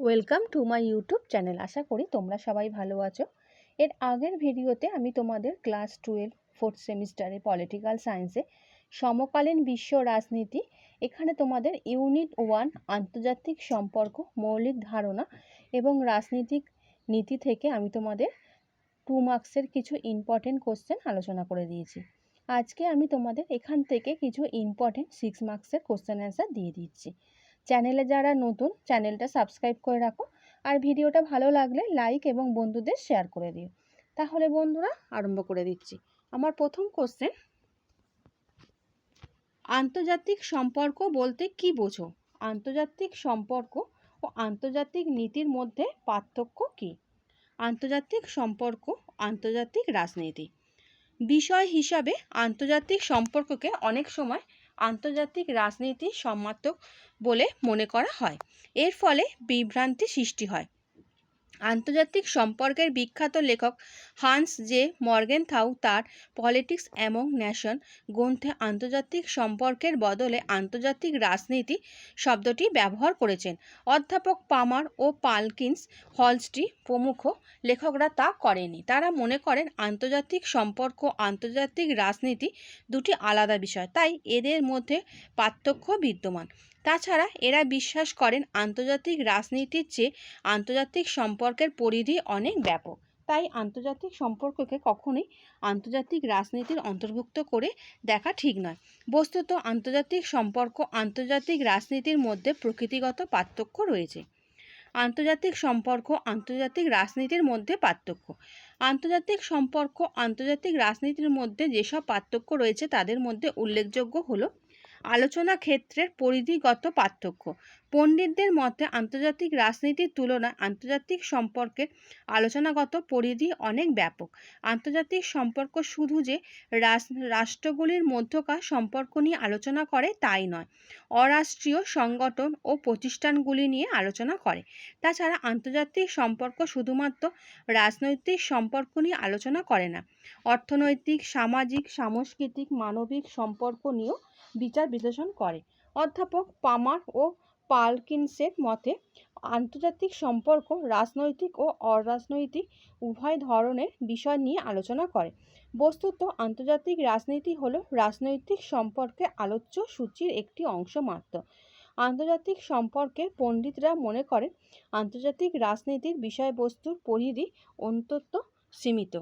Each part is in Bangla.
Welcome to my YouTube channel আশা করি তোমরা সবাই ভালো আছো। এর আগের ভিডিওতে আমি তোমাদের ক্লাস টুয়েলভ ফোর্থ সেমিস্টারে পলিটিক্যাল সায়েন্সে সমকালীন বিশ্ব রাজনীতি, এখানে তোমাদের ইউনিট ওয়ান আন্তর্জাতিক সম্পর্ক, মৌলিক ধারণা এবং রাজনীতিক নীতি থেকে আমি তোমাদের টু মার্কসের কিছু ইম্পর্টেন্ট কোশ্চেন আলোচনা করে দিয়েছি। আজকে আমি তোমাদের এখান থেকে কিছু ইম্পর্টেন্ট সিক্স মার্কসের কোশ্চেন অ্যান্সার দিয়ে দিচ্ছি। চ্যানেলে যারা নতুন চ্যানেলটা সাবস্ক্রাইব করে রাখো। আর ভিডিওটা ভালো লাগলে লাইক এবং বন্ধুদের শেয়ার করে দিও। তাহলে বন্ধুরা, আরম্ভ করে দিচ্ছি। আমার প্রথম কোশ্চেন আন্তর্জাতিক সম্পর্ক বলতে কি বোঝো? আন্তর্জাতিক সম্পর্ক ও আন্তর্জাতিক নীতির মধ্যে পার্থক্য কি? আন্তর্জাতিক সম্পর্ক, আন্তর্জাতিক রাজনীতি। বিষয় হিসাবে আন্তর্জাতিক সম্পর্ককে অনেক সময় আন্তর্জাতিক রাজনীতির সমার্থক বলে মনে করা হয়। এর ফলে বিভ্রান্তি সৃষ্টি হয়। আন্তর্জাতিক সম্পর্কের বিখ্যাত লেখক হান্স জে মর্গেনথাউ তার পলিটিক্স অ্যামং ন্যাশন গ্রন্থে আন্তর্জাতিক সম্পর্কের বদলে আন্তর্জাতিক রাজনীতি শব্দটি ব্যবহার করেছেন। অধ্যাপক পামার ও পালকিন্স হলস্টি প্রমুখ লেখকরা তা করেনি তারা মনে করেন আন্তর্জাতিক সম্পর্ক, আন্তর্জাতিক রাজনীতি দুটি আলাদা বিষয়, তাই এদের মধ্যে পার্থক্য বিদ্যমান। তাছাড়া এরা বিশ্বাস করেন আন্তর্জাতিক রাজনীতির চেয়ে আন্তর্জাতিক সম্পর্কের পরিধি অনেক ব্যাপক। তাই আন্তর্জাতিক সম্পর্ককে কখনোই আন্তর্জাতিক রাজনীতির অন্তর্ভুক্ত করে দেখা ঠিক নয়। বস্তুত আন্তর্জাতিক সম্পর্ক আন্তর্জাতিক রাজনীতির মধ্যে প্রকৃতিগত পার্থক্য রয়েছে। আন্তর্জাতিক সম্পর্ক আন্তর্জাতিক রাজনীতির মধ্যে পার্থক্য। আন্তর্জাতিক সম্পর্ক আন্তর্জাতিক রাজনীতির মধ্যে যেসব পার্থক্য রয়েছে তাদের মধ্যে উল্লেখযোগ্য হলো আলোচনা ক্ষেত্রের পরিধিগত পার্থক্য। পণ্ডিতদের মতে, আন্তর্জাতিক রাজনীতির তুলনায় আন্তর্জাতিক সম্পর্কের আলোচনাগত পরিধি অনেক ব্যাপক। আন্তর্জাতিক সম্পর্ক শুধু যে রাষ্ট্রগুলির মধ্যকার সম্পর্ক নিয়ে আলোচনা করে তাই নয়, অরাষ্ট্রীয় সংগঠন ও প্রতিষ্ঠানগুলি নিয়ে আলোচনা করে। তাছাড়া আন্তর্জাতিক সম্পর্ক শুধুমাত্র রাজনৈতিক সম্পর্ক নিয়ে আলোচনা করে না, অর্থনৈতিক, সামাজিক, সাংস্কৃতিক, মানবিক সম্পর্ক নিয়েও বিচার বিশ্লেষণ করে। অধ্যাপক পামার ও পালকিনসের মতে, আন্তর্জাতিক সম্পর্ক রাজনৈতিক ও অরাজনৈতিক উভয় ধরনের বিষয় নিয়ে আলোচনা করে। বস্তুত আন্তর্জাতিক রাজনীতি হলো রাজনৈতিক সম্পর্কে আলোচ্য সূচির একটি অংশ মাত্র। আন্তর্জাতিক সম্পর্কে পণ্ডিতরা মনে করেন, আন্তর্জাতিক রাজনীতির বিষয়বস্তুর পরিধি অন্তত সীমিত।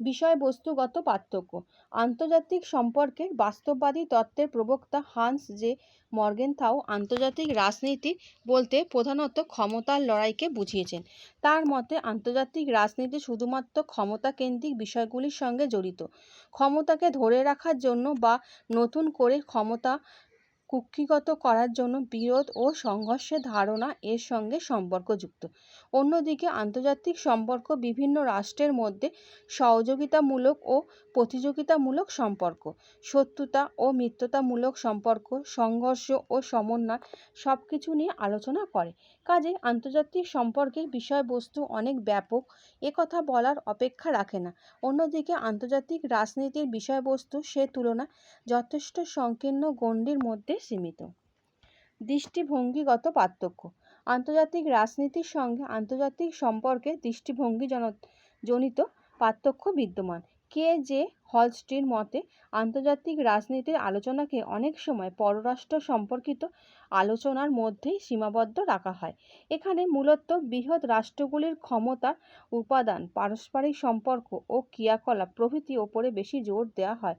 বিষয়বস্তুগত পার্থক্য। আন্তর্জাতিক সম্পর্কের বাস্তববাদী তত্ত্বের প্রবক্তা হান্স জে মর্গেনথাও আন্তর্জাতিক রাজনীতি বলতে প্রধানত ক্ষমতার লড়াইকে বুঝিয়েছেন। তার মতে, আন্তর্জাতিক রাজনীতি শুধুমাত্র ক্ষমতাকেন্দ্রিক বিষয়গুলির সঙ্গে জড়িত। ক্ষমতাকে ধরে রাখার জন্য বা নতুন করে ক্ষমতা কুক্ষিগত করার জন্য বিরোধ ও সংঘর্ষের ধারণা এর সঙ্গে সম্পর্কযুক্ত। অন্যদিকে আন্তর্জাতিক সম্পর্ক বিভিন্ন রাষ্ট্রের মধ্যে সহযোগিতামূলক ও প্রতিযোগিতামূলক সম্পর্ক, শত্রুতা ও মিত্রতামূলক সম্পর্ক, সংঘর্ষ ও সমন্বয় সব কিছু নিয়ে আলোচনা করে। কাজে আন্তর্জাতিক সম্পর্কের বিষয়বস্তু অনেক ব্যাপক একথা বলার অপেক্ষা রাখে না। অন্যদিকে আন্তর্জাতিক রাজনীতির বিষয়বস্তু সে তুলনায় যথেষ্ট সংকীর্ণ গণ্ডির মধ্যে সীমিত। দৃষ্টিভঙ্গিগত পার্থক্য। আন্তর্জাতিক রাজনীতির সঙ্গে আন্তর্জাতিক সম্পর্কে দৃষ্টিভঙ্গি জনিত পার্থক্য বিদ্যমান। কে জে হলস্টির মতে, আন্তর্জাতিক রাজনীতির আলোচনাকে অনেক সময় পররাষ্ট্র সম্পর্কিত আলোচনার মধ্যেই সীমাবদ্ধ রাখা হয়। এখানে মূলত বৃহৎ রাষ্ট্রগুলির ক্ষমতার উপাদান, পারস্পরিক সম্পর্ক ও ক্রিয়াকলাপ প্রভৃতি ওপরে বেশি জোর দেওয়া হয়।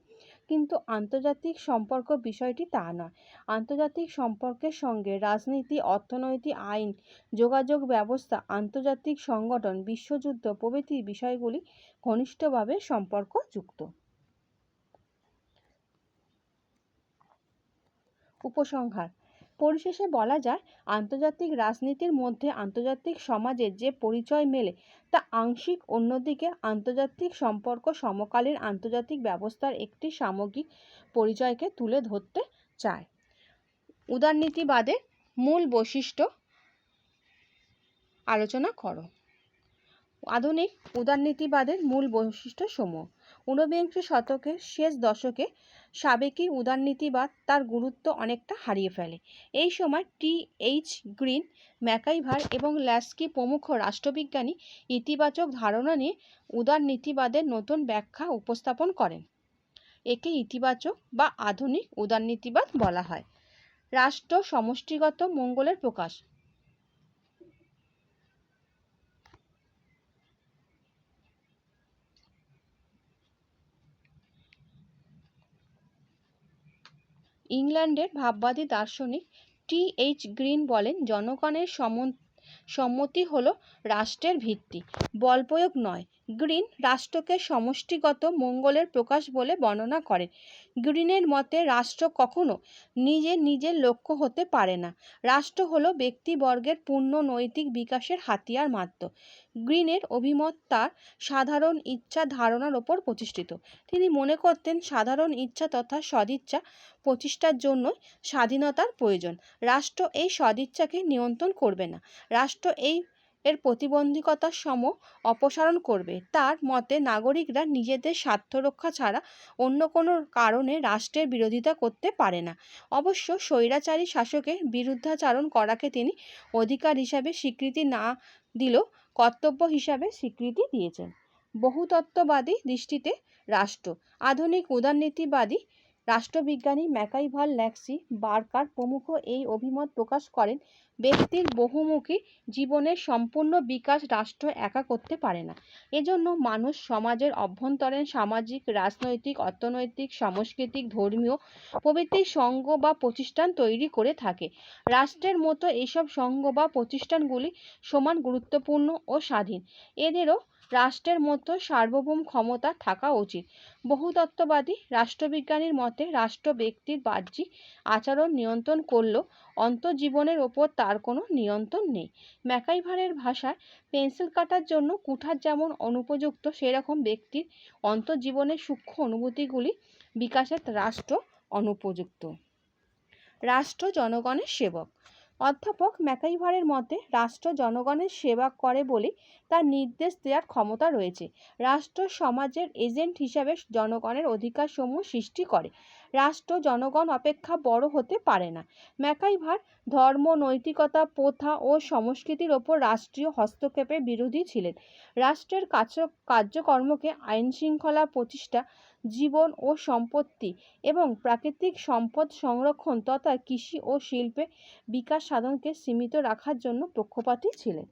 কিন্তু আন্তর্জাতিক সম্পর্ক বিষয়টি তা নয়। আন্তর্জাতিক সম্পর্কের সঙ্গে রাজনীতি, অর্থনৈতিক আইন, যোগাযোগ ব্যবস্থা, আন্তর্জাতিক সংগঠন, বিশ্বযুদ্ধ প্রভৃতি বিষয়গুলি ঘনিষ্ঠভাবে সম্পর্কযুক্ত। উপসংহার পরিশেষে বলা যায়, আন্তর্জাতিক রাজনীতির মধ্যে আন্তর্জাতিক সমাজের যে পরিচয় মেলে, তা আংশিক অন্যদিকে আন্তর্জাতিক সম্পর্ক সমকালীন আন্তর্জাতিক ব্যবস্থার একটি সামগ্রিক পরিচয়কে তুলে ধরতে চায়। উদারনীতিবাদের মূল বৈশিষ্ট্য আলোচনা করো। আধুনিক উদারনীতিবাদের মূল বৈশিষ্ট্য সমূহ ঊনবিংশ শতকের শেষ দশকে সাবেকি উদারনীতিবাদ তার গুরুত্ব অনেকটা হারিয়ে ফেলে। এই সময় টি এইচ গ্রিন, ম্যাকাইভার এবং ল্যাস্কি প্রমুখ রাষ্ট্রবিজ্ঞানী ইতিবাচক ধারণা নিয়ে উদারনীতিবাদের নতুন ব্যাখ্যা উপস্থাপন করেন। একে ইতিবাচক বা আধুনিক উদারনীতিবাদ বলা হয়। রাষ্ট্র সমষ্টিগত মঙ্গলের প্রকাশ। ইংল্যান্ডের ভাববাদী দার্শনিক টি এইচ গ্রিন বলেন, জনগণের সম্মতি হল রাষ্ট্রের ভিত্তি। বল প্রয়োগ নয়। গ্রিন রাষ্ট্রকে সমষ্টিগত মঙ্গলের প্রকাশ বলে বর্ণনা করেন গ্রিনের মতে, রাষ্ট্র কখনো নিজে নিজের লক্ষ্য হতে পারে না। রাষ্ট্র হলো ব্যক্তিবর্গের পূর্ণ নৈতিক বিকাশের হাতিয়ার মাত্র। গ্রিনের অভিমত তার সাধারণ ইচ্ছা ধারণার ওপর প্রতিষ্ঠিত। তিনি মনে করতেন সাধারণ ইচ্ছা তথা সদিচ্ছা প্রতিষ্ঠার জন্যই স্বাধীনতার প্রয়োজন। রাষ্ট্র এই সদিচ্ছাকে নিয়ন্ত্রণ করবে না। রাষ্ট্র এই এর প্রতিবন্ধকতা সম অপসারণ করবে। তার মতে, নাগরিকরা নিজেদের স্বার্থ রক্ষা ছাড়া অন্য কোনো কারণে রাষ্ট্রের বিরোধিতা করতে পারে না। অবশ্য স্বৈরাচারী শাসকের বিরুদ্ধাচারণ করাকে তিনি অধিকার হিসাবে স্বীকৃতি না দিলেও কর্তব্য হিসাবে স্বীকৃতি দিয়েছেন। বহুতত্ত্ববাদী দৃষ্টিতে রাষ্ট্র আধুনিক উদারনীতিবাদী রাষ্ট্রবিজ্ঞানী ম্যাকাইভার ল্যাক্সি বার্কার প্রমুখ এই অভিমত প্রকাশ করেন, ব্যক্তির বহুমুখী জীবনের সম্পূর্ণ বিকাশ রাষ্ট্র একা করতে পারে না। এজন্য মানুষ সমাজের অভ্যন্তরীণ সামাজিক, রাজনৈতিক, অর্থনৈতিক, সাংস্কৃতিক, ধর্মীয় প্রভৃতি সংঘ বা প্রতিষ্ঠান তৈরি করে থাকে। রাষ্ট্রের মতো এইসব সংঘ বা প্রতিষ্ঠানগুলি সমান গুরুত্বপূর্ণ ও স্বাধীন। এদেরও রাষ্ট্রের মতো সার্বভৌম ক্ষমতা থাকা উচিত। বহুতত্ত্ববাদী রাষ্ট্রবিজ্ঞানীর মতে রাষ্ট্র ব্যক্তির বাহ্যিক আচরণ নিয়ন্ত্রণ করলেও অন্তর্জীবনের ওপর তার কোনো নিয়ন্ত্রণ নেই। ম্যাকাইভারের ভাষায় পেন্সিল কাটার জন্য কুঠার যেমন অনুপযুক্ত, সেরকম ব্যক্তির অন্তর্জীবনের সূক্ষ্ম অনুভূতিগুলি বিকাশের রাষ্ট্র অনুপযুক্ত। রাষ্ট্র জনগণের সেবক। অধ্যাপক ম্যাকাইভারের মতে, রাষ্ট্র জনগণের সেবা করে বলে তার নির্দেশ দেওয়ার ক্ষমতা রয়েছে। রাষ্ট্র সমাজের এজেন্ট হিসাবে জনগণের অধিকারসমূহ সৃষ্টি করে। রাষ্ট্র জনগণ অপেক্ষা বড় হতে পারে না। ম্যাকাইভার ধর্ম, নৈতিকতা, প্রথা ও সংস্কৃতির ওপর রাষ্ট্রীয় হস্তক্ষেপের বিরোধী ছিলেন। রাষ্ট্রের কার্য, কার্যকর্মকে আইনশৃঙ্খলা প্রতিষ্ঠা, জীবন ও সম্পত্তি এবং প্রাকৃতিক সম্পদ সংরক্ষণ তথা কৃষি ও শিল্পে বিকাশ সাধনকে সীমিত রাখার জন্য পক্ষপাতী ছিলেন।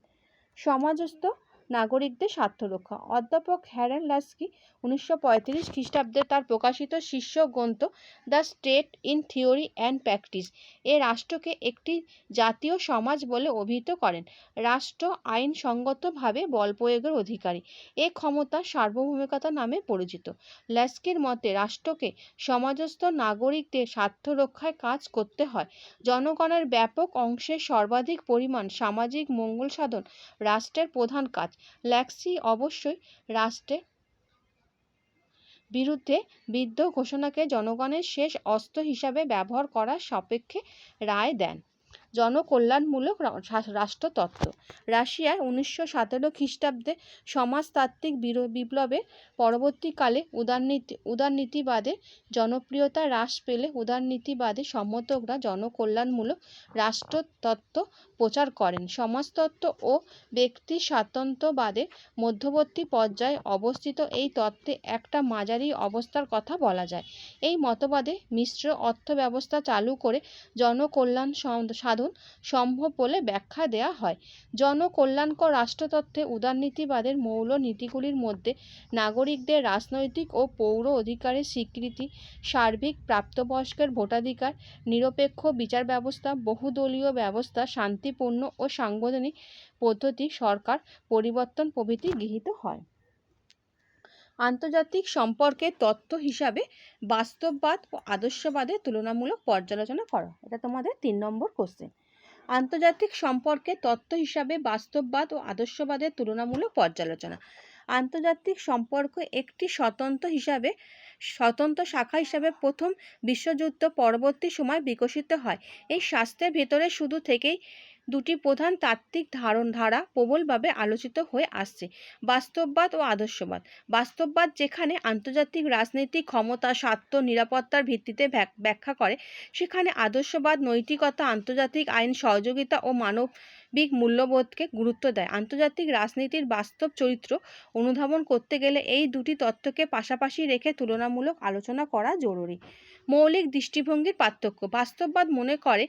সমাজস্থ নাগরিকদের স্বার্থ রক্ষা। অধ্যাপক হ্যারেন লাস্কি উনিশশো পঁয়ত্রিশ খ্রিস্টাব্দে তার প্রকাশিত শীর্ষ গ্রন্থ the state in theory and practice এ রাষ্ট্রকে একটি জাতীয় সমাজ বলে অভিহিত করেন। রাষ্ট্র আইনসঙ্গতভাবে বল প্রয়োগের অধিকারী। এ ক্ষমতা সার্বভৌমিকতা নামে পরিচিত। লাস্কির মতে, রাষ্ট্রকে সমাজস্থ নাগরিকদের স্বার্থ রক্ষায় কাজ করতে হয়। জনগণের ব্যাপক অংশের সর্বাধিক পরিমাণ সামাজিক মঙ্গল সাধন রাষ্ট্রের প্রধান কাজ। ল্যাক্সি অবশ্যই রাষ্ট্রের বিরুদ্ধে বিদ্রোহ ঘোষণাকে জনগণের শেষ অস্ত্র হিসাবে ব্যবহার করার সাপেক্ষে রায় দেন। জনকল্যাণমূলক রাষ্ট্রতত্ত্ব। রাশিয়ায় উনিশশো সতেরো খ্রিস্টাব্দে সমাজতাত্ত্বিক বিপ্লবের পরবর্তীকালে উদারনীতি উদারনীতিবাদের জনপ্রিয়তা হ্রাস পেলে উদারনীতিবাদী সমর্থকরা জনকল্যাণমূলক রাষ্ট্রতত্ত্ব প্রচার করেন। সমাজতত্ত্ব ও ব্যক্তি স্বাতন্ত্র্যবাদের মধ্যবর্তী পর্যায়ে অবস্থিত এই তত্ত্বে একটা মাঝারি অবস্থার কথা বলা যায়। এই মতবাদে মিশ্র অর্থব্যবস্থা চালু করে জনকল্যাণ সাধন সম্ভব বলে ব্যাখ্যা দেয়া হয়। জনকল্যাণকর রাষ্ট্রতত্ত্বে উদারনীতিবাদের মৌল নীতিগুলির মধ্যে নাগরিকদের রাজনৈতিক ও পৌর অধিকারের স্বীকৃতি, সার্বিক প্রাপ্তবয়স্কের ভোটাধিকার, নিরপেক্ষ বিচার ব্যবস্থা বহুদলীয় ব্যবস্থা, শান্তিপূর্ণ ও সাংবিধানিক পদ্ধতি, সরকার, পরিবর্তন প্রভৃতি গৃহীত হয়। আন্তর্জাতিক সম্পর্কের তত্ত্ব হিসাবে বাস্তববাদ ও আদর্শবাদের তুলনামূলক পর্যালোচনা করো। এটা তোমাদের তিন নম্বর কোশ্চেন আন্তর্জাতিক সম্পর্কে তত্ত্ব হিসাবে বাস্তববাদ ও আদর্শবাদের তুলনামূলক পর্যালোচনা। আন্তর্জাতিক সম্পর্ক একটি স্বতন্ত্র হিসাবে, স্বতন্ত্র শাখা হিসাবে প্রথম বিশ্বযুদ্ধ পরবর্তী সময় বিকশিত হয়। এই শাস্ত্রের ভেতরে শুধু থেকেই দুটি প্রধান তাত্ত্বিক ধারণ ধারা প্রবলভাবে আলোচিত হয়ে আসছে। বাস্তববাদ ও আদর্শবাদ। বাস্তববাদ যেখানে আন্তর্জাতিক রাজনৈতিক ক্ষমতা, স্বার্থ, নিরাপত্তার ভিত্তিতে ব্যাখ্যা করে, সেখানে আদর্শবাদ, নৈতিকতা, আন্তর্জাতিক আইন, সহযোগিতা ও মানবিক মূল্যবোধকে গুরুত্ব দেয়। আন্তর্জাতিক রাজনীতির বাস্তব চরিত্র অনুধাবন করতে গেলে এই দুটি তত্ত্বকে পাশাপাশি রেখে তুলনামূলক আলোচনা করা জরুরি। মৌলিক দৃষ্টিভঙ্গির পার্থক্য। বাস্তববাদ মনে করে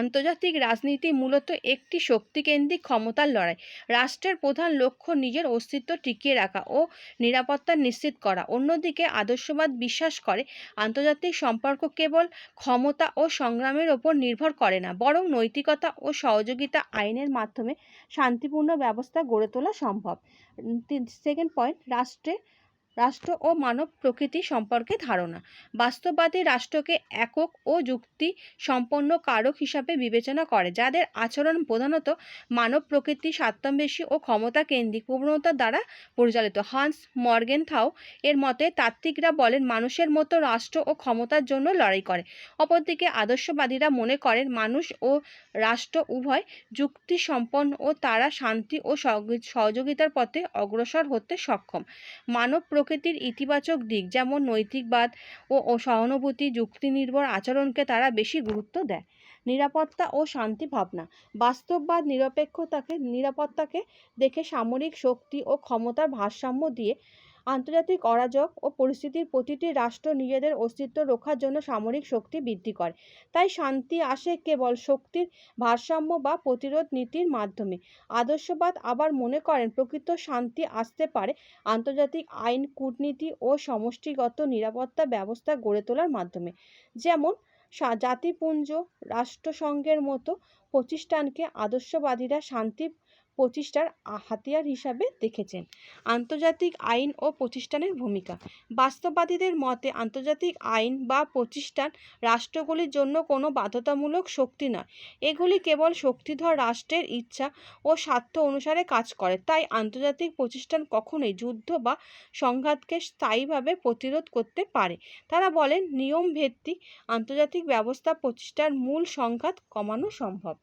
আন্তর্জাতিক রাজনীতি মূলত একটি শক্তিকেন্দ্রিক ক্ষমতার লড়াই। রাষ্ট্রের প্রধান লক্ষ্য নিজের অস্তিত্ব টিকিয়ে রাখা ও নিরাপত্তা নিশ্চিত করা। অন্যদিকে আদর্শবাদ বিশ্বাস করে আন্তর্জাতিক সম্পর্ক কেবল ক্ষমতা ও সংগ্রামের ওপর নির্ভর করে না, বরং নৈতিকতা ও সহযোগিতা আইনের মাধ্যমে শান্তিপূর্ণ ব্যবস্থা গড়ে তোলা সম্ভব। সেকেন্ড পয়েন্ট রাষ্ট্রে রাষ্ট্র ও মানব প্রকৃতি সম্পর্কে ধারণা। বাস্তববাদী রাষ্ট্রকে একক ও যুক্তি সম্পন্ন কারক হিসাবে বিবেচনা করে, যাদের আচরণ প্রধানত মানব প্রকৃতি স্বার্থন্বেষী ও ক্ষমতা কেন্দ্রিক প্রবণতা দ্বারা পরিচালিত। হান্স মর্গেন থাও এর মতে, তাত্ত্বিকরা বলেন, মানুষের মতো রাষ্ট্র ও ক্ষমতার জন্য লড়াই করে। অপরদিকে আদর্শবাদীরা মনে করেন, মানুষ ও রাষ্ট্র উভয় যুক্তি সম্পন্ন ও তারা শান্তি ও সহযোগিতার পথে অগ্রসর হতে সক্ষম। মানব প্রকৃতির ইতিবাচক দিক, যেমন নৈতিকবাদ ও সহানুভূতি যুক্তি নির্ভর আচরণকে তারা বেশি গুরুত্ব দেয়। নিরাপত্তা ও শান্তি ভাবনা, বাস্তববাদ নিরপেক্ষতাকে, নিরাপত্তাকে দেখে সামরিক শক্তি ও ক্ষমতার ভারসাম্য দিয়ে আন্তর্জাতিক অরাজক ও পরিস্থিতির প্রতিটি রাষ্ট্র নিজেদের অস্তিত্ব রক্ষার জন্য সামরিক শক্তি বৃদ্ধি করে। তাই শান্তি আসে কেবল শক্তির ভারসাম্য বা প্রতিরোধ নীতির মাধ্যমে। আদর্শবাদ আবার মনে করেন, প্রকৃত শান্তি আসতে পারে আন্তর্জাতিক আইন, কূটনীতি ও সমষ্টিগত নিরাপত্তা ব্যবস্থা গড়ে তোলার মাধ্যমে। যেমন জাতিপুঞ্জ রাষ্ট্রসংঘের মতো প্রতিষ্ঠানকে আদর্শবাদীরা শান্তি প্রতিষ্ঠার হাতিয়ার হিসাবে দেখেছেন। আন্তর্জাতিক আইন ও প্রতিষ্ঠানের ভূমিকা। বাস্তববাদীদের মতে, আন্তর্জাতিক আইন বা প্রতিষ্ঠান রাষ্ট্রগুলির জন্য কোনো বাধ্যতামূলক শক্তি নয়। এগুলি কেবল শক্তিধর রাষ্ট্রের ইচ্ছা ও স্বার্থ অনুসারে কাজ করে। তাই আন্তর্জাতিক প্রতিষ্ঠান কখনোই যুদ্ধ বা সংঘাতকে স্থায়ীভাবে প্রতিরোধ করতে পারে। তারা বলেন নিয়ম ভিত্তিক আন্তর্জাতিক ব্যবস্থা প্রতিষ্ঠার মূল সংঘাত কমানো সম্ভব।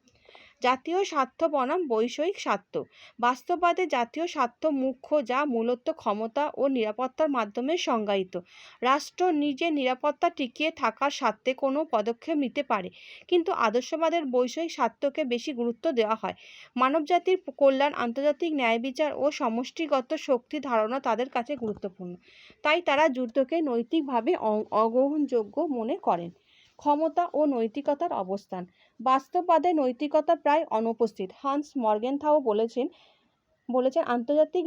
জাতীয় স্বার্থ বনাম বৈষয়িক স্বার্থ। বাস্তববাদে জাতীয় স্বার্থ মুখ্য যা মূলত ক্ষমতা ও নিরাপত্তার মাধ্যমে সংজ্ঞায়িত। রাষ্ট্র নিজের নিরাপত্তা টিকিয়ে থাকার স্বার্থে কোনো পদক্ষেপ নিতে পারে, কিন্তু আদর্শবাদের বৈষয়িক স্বার্থকে বেশি গুরুত্ব দেওয়া হয়। মানবজাতির কল্যাণ, আন্তর্জাতিক ন্যায় বিচার ও সমষ্টিগত শক্তি ধারণা তাদের কাছে গুরুত্বপূর্ণ। তাই তারা যুদ্ধকে নৈতিকভাবে অগ্রহণযোগ্য মনে করেন। ক্ষমতা ও নৈতিকতার অবস্থান। বাস্তববাদে নৈতিকতা প্রায় অনুপস্থিত। হান্স মর্গেনথাও বলেছেন বলেছেন আন্তর্জাতিক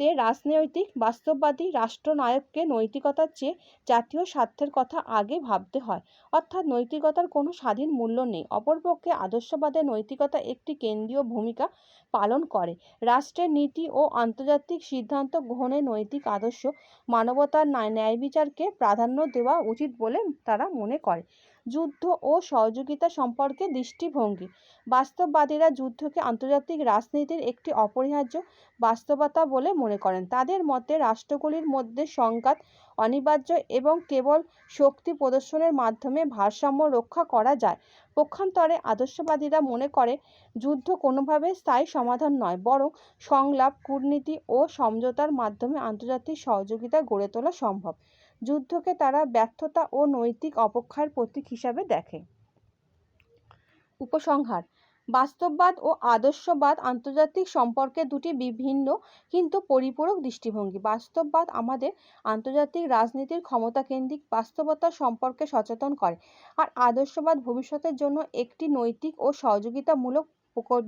রাজনীতিতে রাজনৈতিক বাস্তববাদী রাষ্ট্রনায়ককে নৈতিকতার চেয়ে জাতীয় স্বার্থের কথা আগে ভাবতে হয়। অর্থাৎ নৈতিকতার কোনো স্বাধীন মূল্য নেই। অপরপক্ষে আদর্শবাদে নৈতিকতা একটি কেন্দ্রীয় ভূমিকা পালন করে। রাষ্ট্রের নীতি ও আন্তর্জাতিক সিদ্ধান্ত গ্রহণে নৈতিক আদর্শ মানবতার ন্যায় বিচারকে প্রাধান্য দেওয়া উচিত বলে তারা মনে করে। যুদ্ধ ও সহযোগিতা সম্পর্কে দৃষ্টিভঙ্গি। বাস্তববাদীরা যুদ্ধকে আন্তর্জাতিক রাজনীতির একটি অপরিহার্য বাস্তবতা বলে মনে করেন। তাদের মতে, রাষ্ট্রগুলির মধ্যে সংঘাত অনিবার্য এবং কেবল শক্তি প্রদর্শনের মাধ্যমে ভারসাম্য রক্ষা করা যায়। পক্ষান্তরে আদর্শবাদীরা মনে করে, যুদ্ধ কোনোভাবে স্থায়ী সমাধান নয়, বরং সংলাপ, কূটনীতি ও সমঝোতার মাধ্যমে আন্তর্জাতিক সহযোগিতা গড়ে তোলা সম্ভব। যুদ্ধকে তারা ব্যর্থতা ও নৈতিক অবক্ষয়ের প্রতীক হিসাবে দেখে। উপসংহার, বাস্তববাদ ও আদর্শবাদ আন্তর্জাতিক সম্পর্কে দুটি বিভিন্ন কিন্তু পরিপূরক দৃষ্টিভঙ্গি। বাস্তববাদ আমাদের আন্তর্জাতিক রাজনীতির ক্ষমতাকেন্দ্রিক বাস্তবতা সম্পর্কে সচেতন করে, আর আদর্শবাদ ভবিষ্যতের জন্য একটি নৈতিক ও সহযোগিতামূলক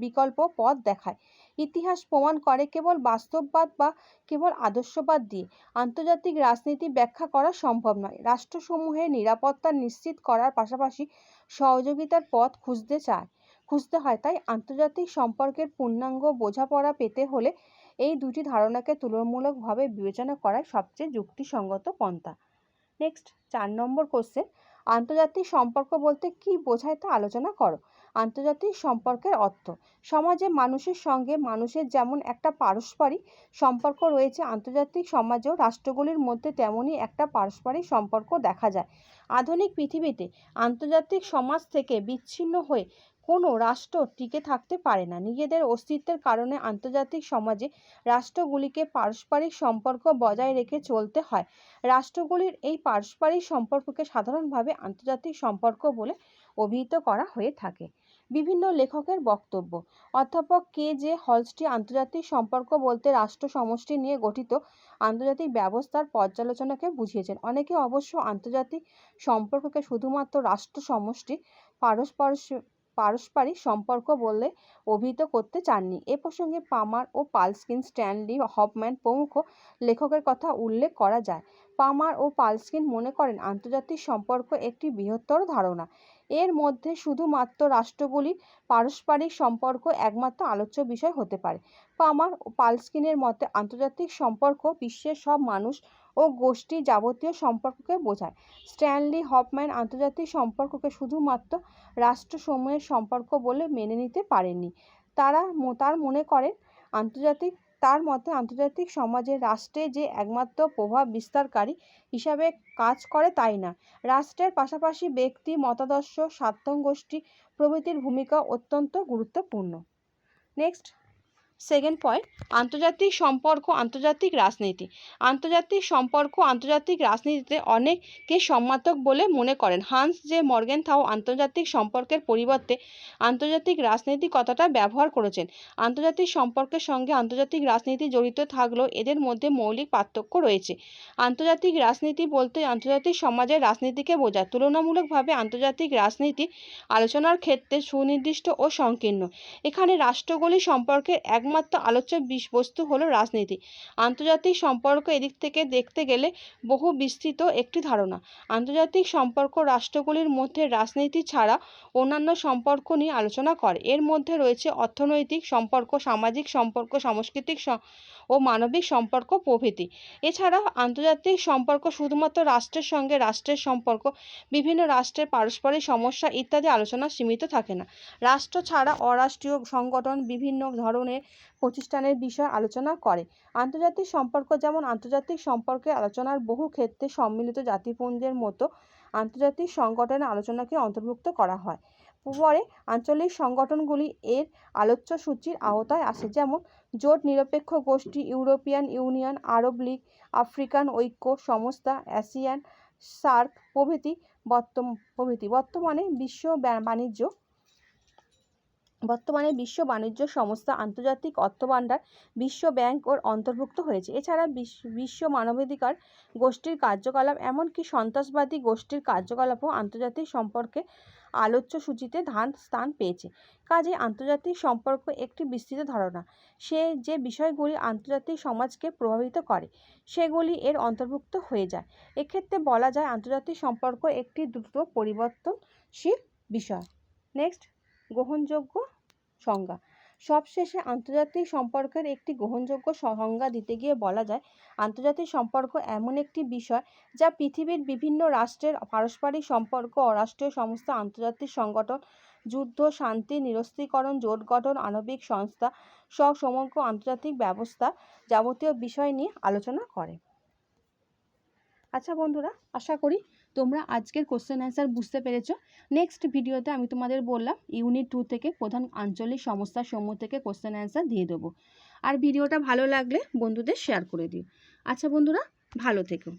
বিকল্প পথ দেখায়। ইতিহাস প্রমাণ করে কেবল বাস্তববাদ বা কেবল আদর্শবাদ দিয়ে। আন্তর্জাতিক রাজনীতি ব্যাখ্যা করা সম্ভব নয়। রাষ্ট্রসমূহের নিরাপত্তা নিশ্চিত করার পাশাপাশি সহযোগিতার পথ খুঁজতে চায় খুঁজতে হয়। তাই আন্তর্জাতিক সম্পর্কের পূর্ণাঙ্গ বোঝাপড়া পেতে হলে এই দুটি ধারণাকে তুলনামূলকভাবে বিবেচনা করাই সবচেয়ে যুক্তিসঙ্গত পন্থা। নেক্সট, চার নম্বর কোশ্চেন আন্তর্জাতিক সম্পর্ক বলতে কি বোঝায় তা আলোচনা করো। আন্তর্জাতিক সম্পর্কের অর্থ। সমাজে মানুষের সঙ্গে মানুষের যেমন একটা পারস্পরিক সম্পর্ক রয়েছে, আন্তর্জাতিক সমাজেও রাষ্ট্রগুলির মধ্যে তেমনই একটা পারস্পরিক সম্পর্ক দেখা যায়। আধুনিক পৃথিবীতে আন্তর্জাতিক সমাজ থেকে বিচ্ছিন্ন হয়ে কোনো রাষ্ট্র টিকে থাকতে পারে না। নিজেদের অস্তিত্বের কারণে আন্তর্জাতিক সমাজে রাষ্ট্রগুলিকে পারস্পরিক সম্পর্ক বজায় রেখে চলতে হয়। রাষ্ট্রগুলির এই পারস্পরিক সম্পর্ককে সাধারণভাবে আন্তর্জাতিক সম্পর্ক বলে অভিহিত করা হয়ে থাকে। বিভিন্ন লেখকের বক্তব্য। অধ্যাপক কে যে হলস্টি আন্তর্জাতিক সম্পর্ক বলতে রাষ্ট্র সমষ্টি নিয়ে গঠিত আন্তর্জাতিক ব্যবস্থার পর্যালোচনাকে বুঝিয়েছেন। অনেকে অবশ্য আন্তর্জাতিক সম্পর্ককে শুধুমাত্র রাষ্ট্র সমষ্টি পারস্পর পারস্পরিক সম্পর্ক বলে অভিহিত করতে চাননি। এ প্রসঙ্গে পামার ও পালস্কিন স্ট্যানলি হফম্যান প্রমুখ লেখকের কথা উল্লেখ করা যায়। পামার ও পালস্কিন মনে করেন, আন্তর্জাতিক সম্পর্ক একটি বৃহত্তর ধারণা। এর মধ্যে শুধুমাত্র রাষ্ট্রগুলির পারস্পরিক সম্পর্ক একমাত্র আলোচ্য বিষয় হতে পারে। পামার ও পালস্কিনের মতে আন্তর্জাতিক সম্পর্ক বিশ্বের সব মানুষ ও গোষ্ঠীর যাবতীয় সম্পর্ককে বোঝায়। স্ট্যানলি হফম্যান আন্তর্জাতিক সম্পর্ককে শুধুমাত্র রাষ্ট্রসমূহের সম্পর্ক বলে মেনে নিতে পারেননি। তারা তার মনে করেন, আন্তর্জাতিক তার মতে আন্তর্জাতিক সমাজে রাষ্ট্রে যে একমাত্র প্রভাব বিস্তারকারী হিসাবে কাজ করে তাই না। রাষ্ট্রের পাশাপাশি ব্যক্তি, মতাদর্শ স্বার্থগোষ্ঠী প্রভৃতির ভূমিকা অত্যন্ত গুরুত্বপূর্ণ। নেক্সট সেকেন্ড পয়েন্ট আন্তর্জাতিক সম্পর্ক, আন্তর্জাতিক রাজনীতি। আন্তর্জাতিক সম্পর্ক, আন্তর্জাতিক রাজনীতিতে অনেকে সম্মাতক বলে মনে করেন। হান্স জে মর্গেনথাও আন্তর্জাতিক সম্পর্কের পরিবর্তে আন্তর্জাতিক রাজনীতি কথাটা ব্যবহার করেছেন? আন্তর্জাতিক সম্পর্কের সঙ্গে আন্তর্জাতিক রাজনীতি জড়িত থাকলেও এদের মধ্যে মৌলিক পার্থক্য রয়েছে। আন্তর্জাতিক রাজনীতি বলতে আন্তর্জাতিক সমাজের রাজনীতিকে বোঝায়। তুলনামূলকভাবে আন্তর্জাতিক রাজনীতি আলোচনার ক্ষেত্রে সুনির্দিষ্ট ও সংকীর্ণ। এখানে রাষ্ট্রগুলি সম্পর্কে এক একমাত্র আলোচ্য বস্তু হলো রাজনীতি। আন্তর্জাতিক সম্পর্ক এদিক থেকে দেখতে গেলে বহু বিস্তৃত একটি ধারণা। আন্তর্জাতিক সম্পর্ক রাষ্ট্রগুলির মধ্যে রাজনীতি ছাড়া অন্যান্য সম্পর্ক নিয়ে আলোচনা করে। এর মধ্যে রয়েছে অর্থনৈতিক সম্পর্ক, সামাজিক সম্পর্ক, সাংস্কৃতিক ও মানবিক সম্পর্ক, প্রভৃতি। এছাড়া আন্তর্জাতিক সম্পর্ক শুধুমাত্র রাষ্ট্রের সঙ্গে রাষ্ট্রের সম্পর্ক, বিভিন্ন রাষ্ট্রের পারস্পরিক সমস্যা ইত্যাদি আলোচনা সীমিত থাকে না। রাষ্ট্র ছাড়া অরাষ্ট্রীয় সংগঠন বিভিন্ন ধরনের প্রতিষ্ঠানের বিষয় আলোচনা করে। আন্তর্জাতিক সম্পর্ক যেমন আন্তর্জাতিক সম্পর্কে আলোচনার বহু ক্ষেত্রে সম্মিলিত জাতিপুঞ্জের মতো আন্তর্জাতিক সংগঠনের আলোচনাকে অন্তর্ভুক্ত করা হয়। পরে আঞ্চলিক সংগঠনগুলি এর আলোচ্য সূচির আওতায় আসে, যেমন জোট নিরপেক্ষ গোষ্ঠী, European union, Arab league, African ঐক্য সংস্থা, এশিয়ান সার্ক প্রভৃতি বর্তম, প্রভৃতি। বর্তমানে বিশ্ব বাণিজ্য বর্তমানে বিশ্ব বাণিজ্য সংস্থা আন্তর্জাতিক অর্থভাণ্ডার বিশ্ব ব্যাংক ওর অন্তর্ভুক্ত হয়েছে। এছাড়া বিশ্ব মানবাধিকার গোষ্ঠীর কার্যকলাপ এমনকি সন্ত্রাসবাদী গোষ্ঠীর কার্যকলাপও আন্তর্জাতিক সম্পর্কে আলোচ্য সূচিতে ধান স্থান পেয়েছে। কাজে আন্তর্জাতিক সম্পর্ক একটি বিস্তৃত ধারণা। সে যে বিষয়গুলি আন্তর্জাতিক সমাজকে প্রভাবিত করে, সেগুলি এর অন্তর্ভুক্ত হয়ে যায়। এক্ষেত্রে বলা যায় আন্তর্জাতিক সম্পর্ক একটি দ্রুত পরিবর্তনশীল বিষয়। নেক্সট। গ্রহণযোগ্য সংজ্ঞা। সবশেষে আন্তর্জাতিক সম্পর্কের একটি গ্রহণযোগ্য সংজ্ঞা দিতে গিয়ে বলা যায়, আন্তর্জাতিক সম্পর্ক এমন একটি বিষয় যা পৃথিবীর বিভিন্ন রাষ্ট্রের পারস্পরিক সম্পর্ক, অরাষ্ট্রীয় সংস্থা আন্তর্জাতিক সংগঠন, যুদ্ধ, শান্তি, নিরস্ত্রীকরণ, জোট গঠন, আণবিক সংস্থা সহ সমগ্র আন্তর্জাতিক ব্যবস্থা যাবতীয় বিষয় নিয়ে আলোচনা করে। আচ্ছা বন্ধুরা, আশা করি তোমরা আজকের কোশ্চেন অ্যান্সার বুঝতে পেরেছ। নেক্সট ভিডিওতে আমি তোমাদের বললাম ইউনিট টু থেকে প্রধান আঞ্চলিক সমস্যার সমূহ থেকে কোশ্চেন অ্যান্সার দিয়ে দেবো। আর ভিডিওটা ভালো লাগলে বন্ধুদের শেয়ার করে দিও। আচ্ছা বন্ধুরা, ভালো থেকো।